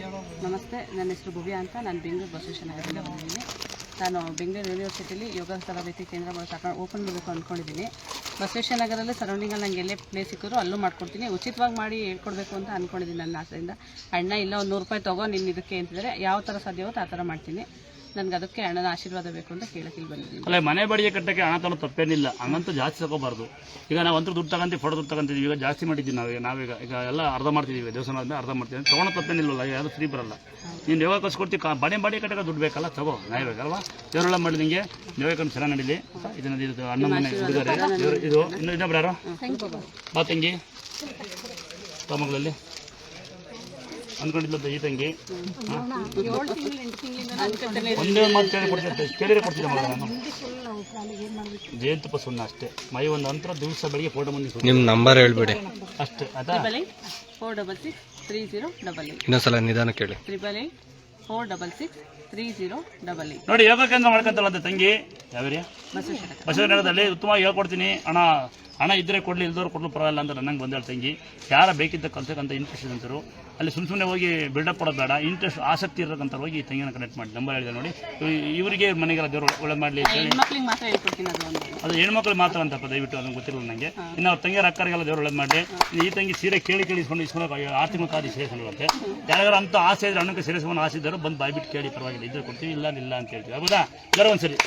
ನಮಸ್ತೆ, ನನ್ನ ಹೆಸರು ಭವ್ಯ ಅಂತ. ನಾನು ಬೆಂಗಳೂರು ಬಸವೇಶ್ವರ ನಗರದಿಂದ ಬಂದಿದ್ದೀನಿ. ನಾನು ಬೆಂಗಳೂರು ಯೂನಿವರ್ಸಿಟಿಲಿ ಯೋಗ ತರಬೇತಿ ಕೇಂದ್ರ ತಗೊಂಡು ಓಪನ್ ಮಾಡಬೇಕು ಅಂದ್ಕೊಂಡಿದ್ದೀನಿ. ಬಸವೇಶ್ವರ ನಗರಲ್ಲಿ ಸರೌಂಡಿಂಗಲ್ಲಿ ನನಗೆ ಎಲ್ಲೇ ಪ್ಲೇಸ್ ಸಿಕ್ಕಿದ್ರು ಅಲ್ಲೂ ಮಾಡ್ಕೊಡ್ತೀನಿ. ಉಚಿತವಾಗಿ ಮಾಡಿ ಹೇಳ್ಕೊಡ್ಬೇಕು ಅಂತ ಅಂದ್ಕೊಂಡಿದ್ದೀನಿ ನನ್ನ ಆಸೆಯಿಂದ. ಅಣ್ಣ, ಇಲ್ಲ, ಒಂದು ನೂರು ರೂಪಾಯಿ ತೊಗೋ ನಿನ್ನ ಇದಕ್ಕೆ ಅಂತಿದ್ದಾರೆ ಯಾವ ಥರ ಸಾಧ್ಯವೋ ಆ ಥರ ಮಾಡ್ತೀನಿ. ನನಗೆ ಅದಕ್ಕೆ ಅಣ್ಣನ ಆಶೀರ್ವಾದ ಬೇಕು ಅಂತ ಕೇಳಕ್ಕೆ ಇಲ್ಲಿ ಬಂದಿದ್ದೀನಿ. ಅಲ್ಲ ಮನೆ ಬಾಡಿಗೆ ಕಟ್ಟಕ್ಕೆ ಹಣ ತಗೊಳ್ಳೋ ತಪ್ಪೇನಿಲ್ಲ. ಹಂಗಂತೂ ಜಾಸ್ತಿ ತಗೋಬಾರ್ದು. ಈಗ ನಾವು ಅಂತೂ ದುಡ್ಡು ತಗೊಂತೀವಿ ಫೋಟೋ ದುಡ್ಡು ತಗೊಂತೀವಿ ಈಗ ಜಾಸ್ತಿ ಮಾಡಿದ್ದೀವಿ ನಾವೀಗ ನಾವೀಗ. ಈಗ ಎಲ್ಲ ಅರ್ಧ ಮಾಡ್ತಿದ್ದೀವಿ ದೇವಸ್ಥಾನದಿಂದ ಅರ್ಧ ಮಾಡ್ತೀವಿ ತೊಗೊಳೋ ತಪ್ಪೇನಿಲ್ಲ ಯಾರು ಫ್ರೀ ಬರಲ್ಲ. ನೀನು ಯೋಗ ಕಳ್ಸ್ಕೊಡ್ತೀವಿ ಕಾ ಮನೆ ಬಾಡಿಗೆ ಕಟ್ಟಕ್ಕೆ ದುಡ್ಡು ಬೇಕಲ್ಲ ತಗೋ ನ್ಯಾಯಬೇಕಲ್ವಾ ದೇವರೆಲ್ಲ ಮಾಡಿ ನಿಮಗೆ ಕಣ್ಣು ಚೆನ್ನಾಗಿ ನಡೀಲಿ. ಇದನ್ನ ಇದು ಅಣ್ಣ ಮನೆ ಹುಡುಗರೆ ಇದು ಇನ್ನು ಇನ್ನೊಬ್ರು ಯಾರು? ಬಾ ತಂಗಿ ತಮಗಳಲ್ಲಿ ಅಂದ್ಕೊಂಡಿದ್ಲಂತ ಈ ತಂಗಿ? ಅನ್ಕೊತಾನೆ ಒಂದೇ ಮಾತು ಕೇಳಿ ಕೊಡ್ತೀನಿ ಕೇಳಿದ್ರೆ ಕೊಡ್ತೀನಿ ಮಗ ನಾನು ಸುಣ್ಣ ಅಷ್ಟೇ. ಮೈ ಒಂದು ಅಂತರ ದಿವಸ ಬೆಳಿಗ್ಗೆ ಫೋಟೋ ಬಂದು ಸುಮ್ಮ ನಿಮ್ಮ ನಂಬರ್ ಹೇಳ್ಬಿಡಿ. ಅಷ್ಟೇ eight four double six three zero double eight ಇನ್ನೊಂದ್ಸಲ ನಿಧಾನ ಕೇಳಿ. Triple eight four double six three zero double eight ನೋಡಿ ಹೇಳ್ಬೇಕಂತ ಮಾಡ್ಕೊಂತಲ್ಲ ತಂಗಿ. ಯಾವ ಏರಿಯಾ ಬಸವೇಶ್ವರ ಬಸವನಗರದಲ್ಲಿ ಉತ್ತಮವಾಗಿ ಹೇಳ್ಕೊಡ್ತೀನಿ. ಹಣ ಹಣ ಇದ್ದರೆ ಕೊಡಲಿ ಇಲ್ದವ್ರು ಕೊಡಲು ಪರವಾಗಿಲ್ಲ ಅಂದ್ರೆ ನನಗೆ ಬಂದಾಳ ತಂಗಿ. ಯಾರ ಬೇಕಿದ್ದ ಕಲ್ತಕ್ಕಂಥ ಇಂಟ್ರೆಸ್ಟ್ ಇದ್ದಂತರು ಅಲ್ಲಿ ಸುಮ್ಮ ಸುಮ್ಮನೆ ಹೋಗಿ ಬಿಲ್ಡಪ್ ಕೊಡೋದು ಬೇಡ. ಇಂಟ್ರೆಸ್ಟ್ ಆಸಕ್ತಿ ಇರೋಕ್ಕಂತ ಹೋಗಿ ಈ ತಂಗಿನ ಕನೆಕ್ಟ್ ಮಾಡಿ. ನಂಬರ್ ಹೇಳಿದೆ ನೋಡಿ. ಇವರಿಗೆ ಮನೆಗೆಲ್ಲ ದೇವರು ಒಳ್ಳೆ ಮಾಡಲಿ ಅದು ಹೆಣ್ಮಕ್ಳು ಮಾತ್ರ ಅಂತಪ್ಪ ದಯವಿಟ್ಟು ಅದನ್ನು ಗೊತ್ತಿರಲ್ಲ ನನಗೆ ಇನ್ನು ಅವ್ರ ತಂಗಿಯರ ಅಕ್ಕರಿಗೆಲ್ಲ ದೇವರು ಒಳ್ಳೆ ಮಾಡಿ ಈ ತಂಗಿ ಸೀರೆ ಕೇಳಿ ಕೇಳಿ ಇಸ್ಕೊಂಡು ಇಸ್ಕೊಂಡು ಆರು ತಿಂಗಳು ಕಾದಿ ಸೇರಿಸ್ಕೊಂಡಂತೆ ಯಾರು ಅಂತ ಆಸೆ ಇದ್ರೆ ಅಣ್ಣಕ್ಕೆ ಸೇರಿಸ್ಕೊಂಡು ಆಸೆ ಇದ್ದರು ಬಂದು ಬಾಯ್ಬಿಟ್ಟು ಕೇಳಿ ಪರವಾಗಿಲ್ಲ. ಇದ್ರೆ ಕೊಡ್ತೀವಿ ಇಲ್ಲ ಇಲ್ಲ ಅಂತ ಹೇಳ್ತೀವಿ. ಹೌದಾ ಎಲ್ಲರೂ ಒಂದ್ಸರಿ.